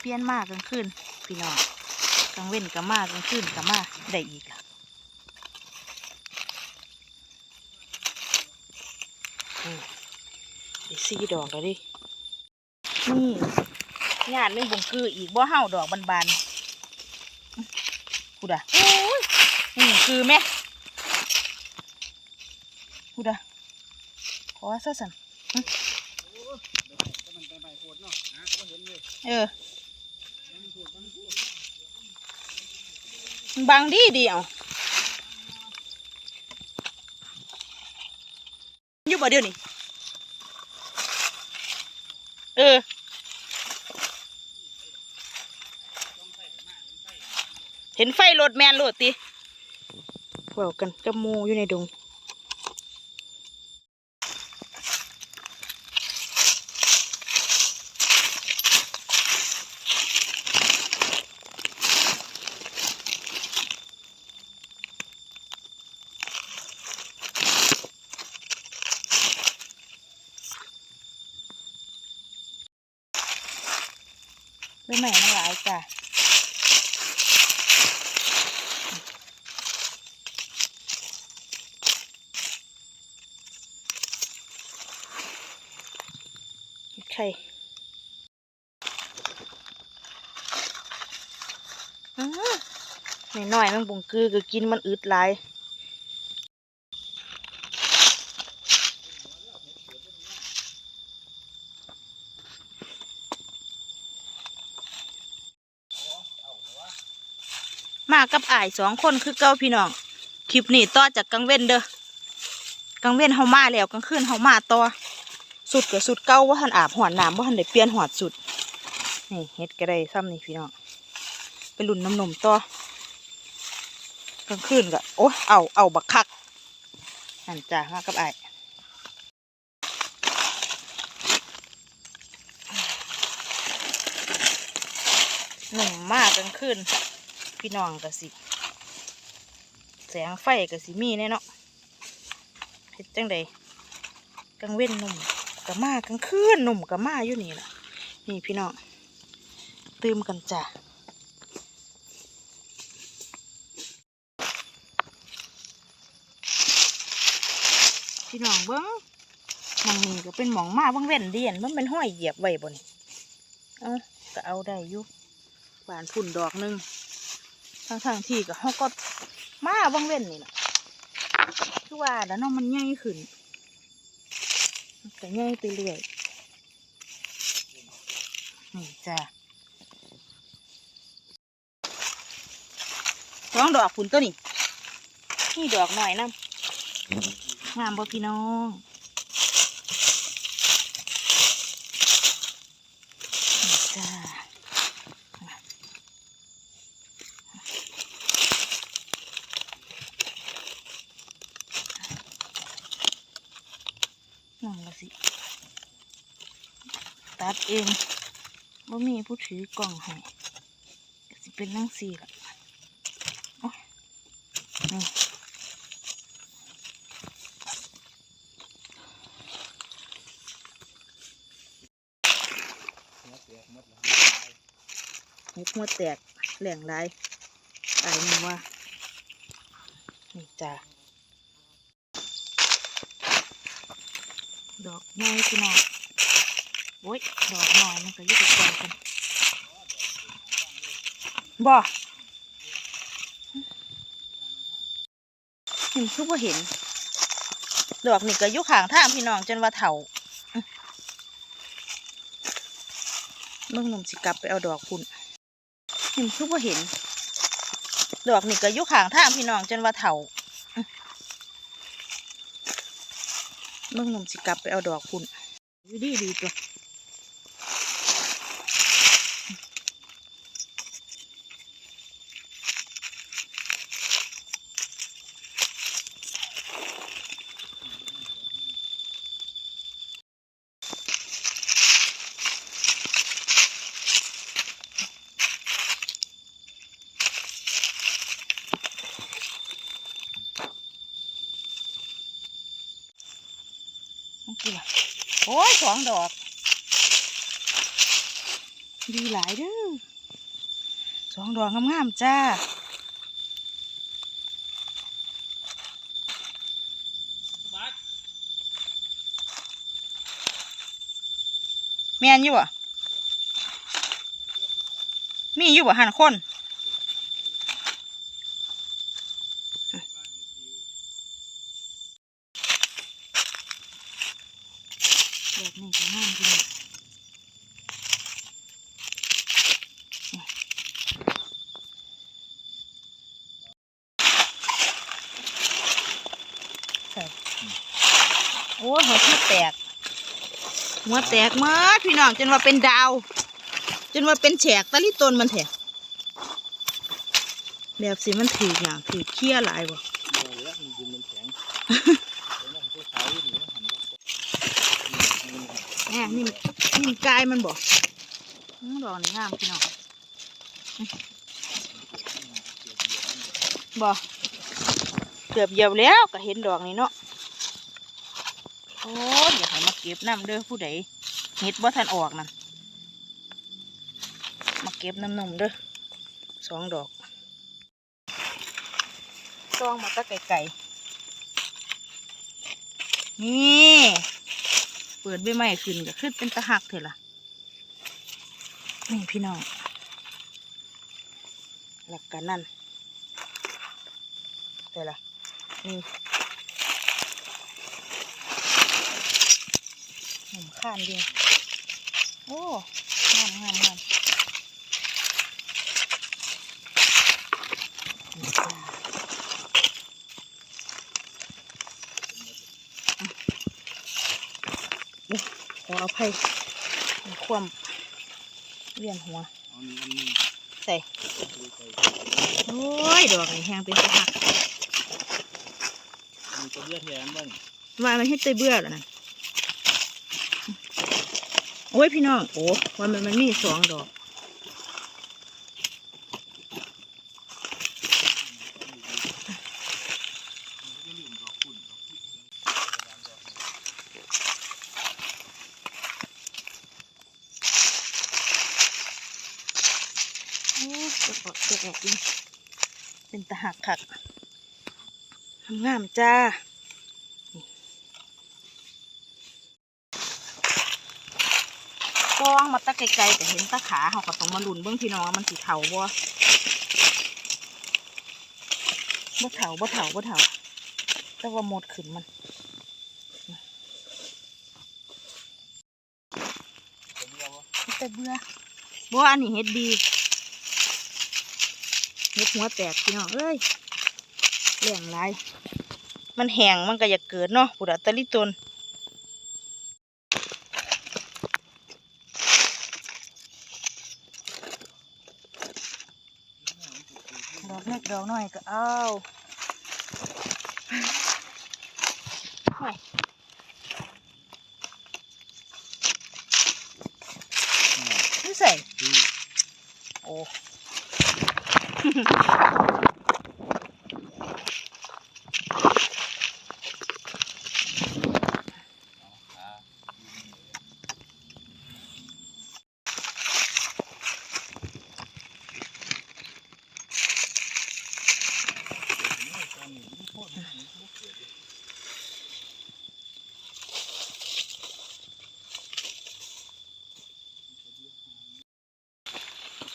เปลี่ยนมากกลางคืนพี่น้องกลางเว้นก็มากกลางคืนก็มาได้อีกล่ะโอ้ได้สี่ดอกแล้วดิ นี่ญาติไม่บุงคืออีกบ่เห่าดอกบานๆกูด่ะโอ้ยนี่คือแม่กูด่ะขอซะสันมันไปใบโคตรเนาะหาเขาเห็นเลยเออ มันพูดมันพูด บางดีเดียวอยู่บ่เดียวนี่เออเห็นไฟรถแมนรถตีเว่ากันกระมูอยู่ในดง ด้วยแม่มันหลายจ้ะไข่อื้อหน่อยๆมันบุงคือก็กินมันอึดหลาย กับอ้ายสองคนคือเก้าพี่น้องคลิปนี้ต่อจากกังเว้นเด้อกังเว้นเฮามาแล้วกลางคืนเฮามาต่อสุดกับสุดเก้าว่าทันอาบหอดน้ำว่าทันได้เปลี่ยนหอดสุดนี่เฮ็ดก็ได้ซ้ำนี่พี่น้องไปลุ่นน้ำนมต่อกลางคืนก็โอ้เอาเอาบักคักนั่นจ้ามากับอ้ายหนุ่มมากกลางคืน พี่น้องก็สิ แสงไฟก็สิมีแน่เนาะเฮ็ดจังใดกลางเว้นหนุ่มก็มากลางคืนหนุ่มก็มาอยู่นี่ล่ะนี่พี่น้องตื่มกันจ้ะพี่น้องเบิ้งหมองนี้ก็เป็นหมองมาบิ้งเว้นเดียนมันเป็นห้อยเหยียบไว้บนเอาก็เอาได้อยู่บานฝุ่นดอกหนึง ทางทางที่ก็เขาก็มาเบังเว้นนี่แหละคือว่าแล้วเนาะมันใหญ่ขึ้นมันก็ใหญ่ไปเรื่อยนี่จ้ะสองดอกผุนตัวนี้นี่ดอกหน่อยนะงามบ่พี่น้องนี่จ้า นั่นละ สิ ตัดเองว่ามีผู้ถือกล่องให้สิเป็นนั่งสี่ละนี่ห็ดหัวแตกแหล่งไรตายนี่ว่า นี่จ้า ดอกน้อยพี่น้องโอ้ยดอกน้อยมันก็ยุ่กับกองกันบ่เห็นคือว่าเห็น ดอกนี่ก็ยุ่ข้างทางพี่น้องจนว่าเถาเมื่อหนุ่มสิกลับไปเอาดอกคุณเห็นคือว่าเห็น ดอกนี่ก็ยุ่ข้างทางพี่น้องจนว่าเถา เมื่อหนุ่มสิกลับไปเอาดอกคุณอยู่ดีดีตัว อ้ยสองดอก ดีหลายเด้อสองดอกงามๆจ้าแม่นอยู่บ่มีอยู่บ่หันคน งามจริงโอ้ยหัวที่แตก หัวแตกมากพี่น้องจนว่าเป็นดาว จนว่าเป็นแฉกตะลิตนมันแถะแบบสิมันถืออย่างถือเคี้ยหลายบ่ แหมนี่นี่กายมันบอื้อดอกนี่งามพี่น้องบ่เกือบเยียบแล้วก็เห็นดอกนี่เนาะโอ้ยอย่าให้มาเก็บน้ำเด้อผู้ใดเห็ดบ่ทันออกนั่นมาเก็บน้ำนมเด้อสองดอกต้องมาตะไก่ๆนี่ เปิดใบไม้ขึ้นก็ขึ้นเป็นตะหักเถอะล่ะนี่พี่น้องหลักกันนั่นเถอะล่ะนี่หนุ่มข้านดีโอ้งามงามงาม นี่จ้าขออภัยมีความเวียนหัวเอานี่อันนึงใส่ดูไปโอ้ยดอกนี่แห้งเป็นตะหักมีตัวเลือดแทนบ้างว่ามันให้เตยเบื่อแล้วนั่นโอ้ยพี่น้องโอ้ว่ามันมันมีสองดอก จะลืมดอกคุณดอกคุณ โอ้จะกดจะออกดิเป็นตะหักคัก งามจ้านี่กองมาตะไกลๆแต่เห็นตะขาเขาก็ต้องมาลุนเบื้องพี่น้องมันสีเถาบ่บ่เถาบ่เถาบ่เถาแต่ว่าหมดขึ้นมันแต่เบื่อบ่อันนี้เฮ็ดดีเฮ็ดหัวแตกพี่น้องเอ้ย แหลงหลายมันแห้งมันก็อยากเกิดเนาะปุระตะลิตนดอกเล็กดอกน้อยก็เอาห่วยนี่ใส่ที่โอ้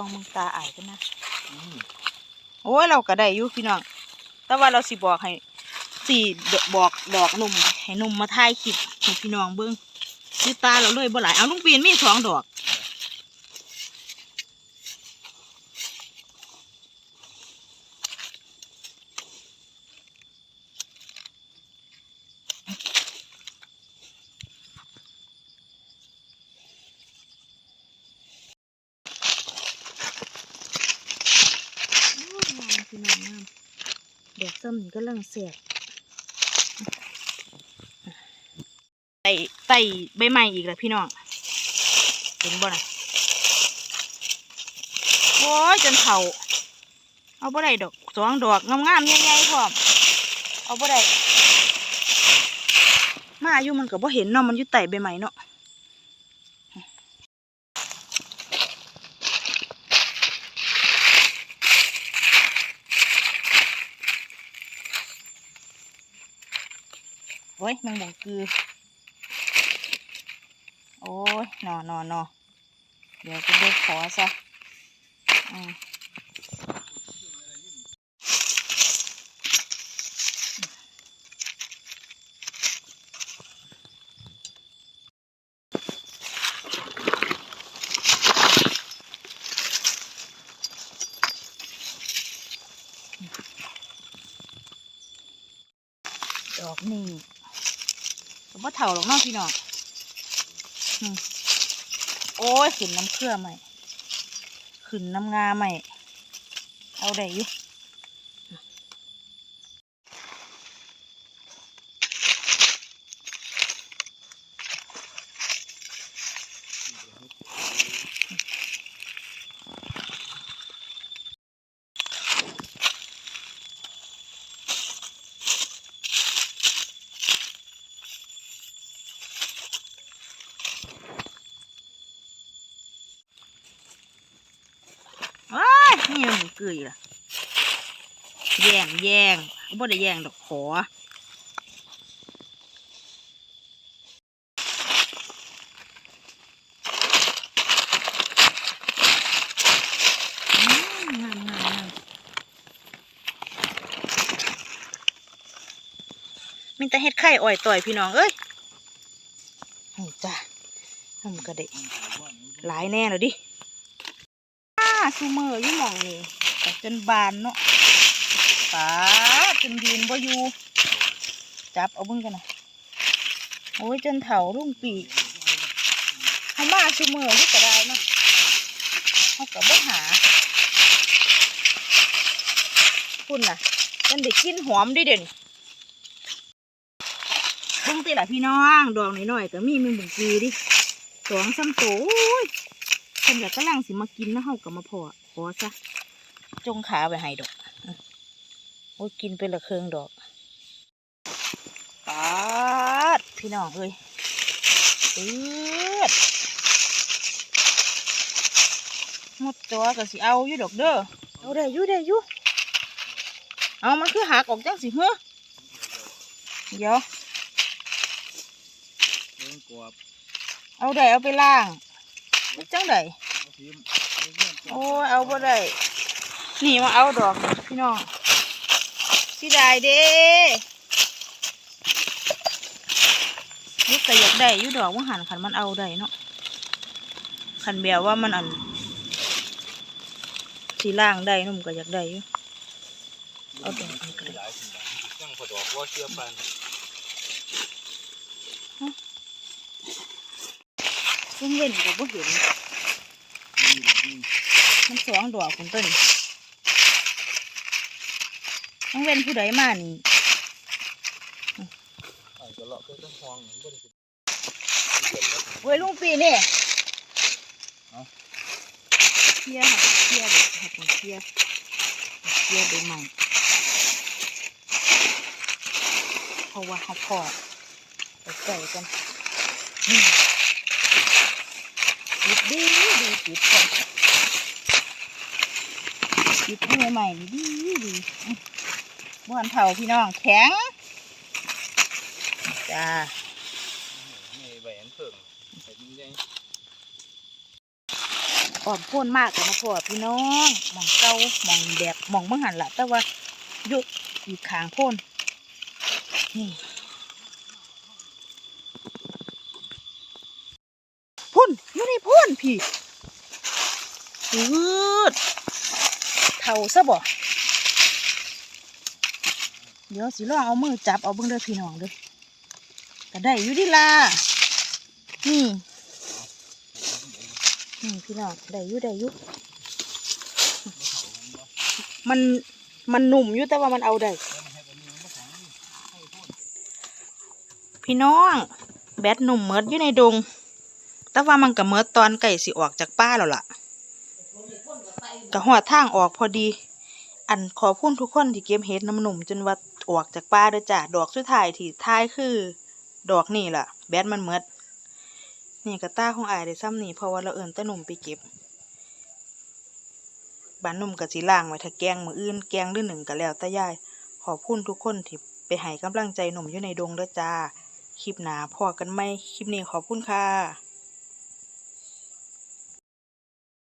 องมึงตาอายกันนะโอ้ยเราก็ได้อยู่พี่น้องแต่ว่าเราสิบอกให้สี่บอกดอกนุ่มให้นุ่มมาถ่ายคลิปให้พี่น้องเบิ้งคือตาเราเลยบ่หลายเอาลุงปีนมีสองดอก พี่น้องงามดอกซ้ำนี่ก็ลังเสียบไต่ไต่ใบไม้อีกแล้วพี่น้องเห็นบ่นะโอ้ยจนเผาเอาบ่ได้ดอกสองดอกงามๆใหญ่ๆพร้อมเอาบ่ได้มาอยู่มันก็บ่เห็นเนาะมันอยู่ไต่ใบไม้เนาะ โอ้ยแมันบงคือ โอ้ยหนอหนอหนอเดี๋ยวจะได้ขอซะอืมดอกนี่ เถ่าหรอกเน้องพี่น้องโอ้ยขึ้นน้ำเครือใหม่ขึ้นน้ำงาใหม่เอาได้อยู่ว้ายนี่มัน เกยล่ะ แย่งแย่งบ่ได้แย่งดอกขออืมงามงามงามมีแต่เฮ็ดไข่อ่อยต่อยพี่น้องเอ้ยนี่จ้ะทำกระเดะหลายแน่เลยดิอ้าซูเมอร์อยู่หมองนี่แต่ จนบานเนาะปาจนยืนบ่อยู่จับเอาบิ่งกันนะโอ้ยจนเถารุ่งปีเขามาชูมือนี่ก็ได้เนาะเขาก็บ่หาคุณน่ะจนได้กินหอมดิเด่นเบิ่งติล่ะพี่น้องดอกน้อยๆก็มีมึงบึงกีดิสองสามโตโอ้ยเพิ่นก็กำลังสิมากินนะเฮาก็มาพอขอซะ จงขาไว้ให้ดอกโอ้ยกินไปละเครื่องดอกปาดพี่น้องเอ้ยปืดหมดตัวก็สิเอาอยู่ดอกเด้อเอาได้อยู่ได้อยู่เอามันคือหักออกจังสิเฮ้อเดี๋ยวเรื่องกวบเอาได้เอาไปล่างมันจังไดเอาทีมเอาเรื่องกวบโอ้ยเอาบ่ได้ นี่มาเอาดอกนี่พี่น้องสิได้เด้ยุกแต่อยากได้อยุดอกว่าหันขันมันเอาได้เนาะขันแบบว่ามันอันสีล่างได้นุ่มก็อยากได้อยู่เอาดอกนี่ก็ได้หลายสิ่งหลายอย่างพอดอกว่าเชื่อปันซึ่งเว้นก็บ่เห็นนี่นี่มันสองดอกคุณต้น ต้องเว้นผู้ใดมานี่อาจจะเลาะไปต้นฟองมันก็ได้สิเว้ยลุงปีนี่เอ้าเคลียร์ค่ะเคลียร์เด็กค่ะผมเคลียร์เคลียร์ใบใหม่เพราะว่าเขาพอไปใส่กันอืมปิดดีดีปิดก่อนปิดให้ใหม่ๆนี่ดีดีอื มบ้านเผาพี่น้องแข็ง จ้านี่แหวนเพิ่งเห็นยังอ่อนพ่นมากเลยนะพ่อพี่น้องมองเก่ามองแบบมองเมื่อหันละแต่ว่ายุอีกขางพ่นนี่พ่นอยู่ในพ่นพี่อืดเท่าซะบ่ เดี๋ยวสิลองเอามือจับเอาเบิ่งเด้อพี่น้องเด้อก็ได้อยู่ดิล่ะนี่นี่พี่น้องได้อยู่ได้อยู่มันมันหนุ่มอยู่แต่ว่ามันเอาได้พี่น้อง แบดหนุ่มเมิดอยู่ในดง แต่ว่ามันกับเมิดตอนไก่สิออกจากป้าแล้วล่ะกะหอดทางออกพอดี อันขอพูดทุกคนที่เก็บเห็ดน้ำหนุ่มจนว่า ออกจากป้าเด้อจ้ะดอกสุดท้ายที่ท้ายคือ ดอกนี่ล่ะ แบดมันเมดนี่กระต้าของอายได้ซ้ำนี่เพราะว่าเราเอินตะหนุ่มไปเก็บบ้านหนุ่มกับสีล่างไว้ถ้าแกงมืออื่นแกงหรือหนึ่งก็แล้วแต่ยาย ขอบคุณทุกคนที่ไปให้กำลังใจหนุ่มอยู่ในดงเด้อจ้า คลิปหนาพอกันไหมคลิปนี้ขอบคุณค่ะ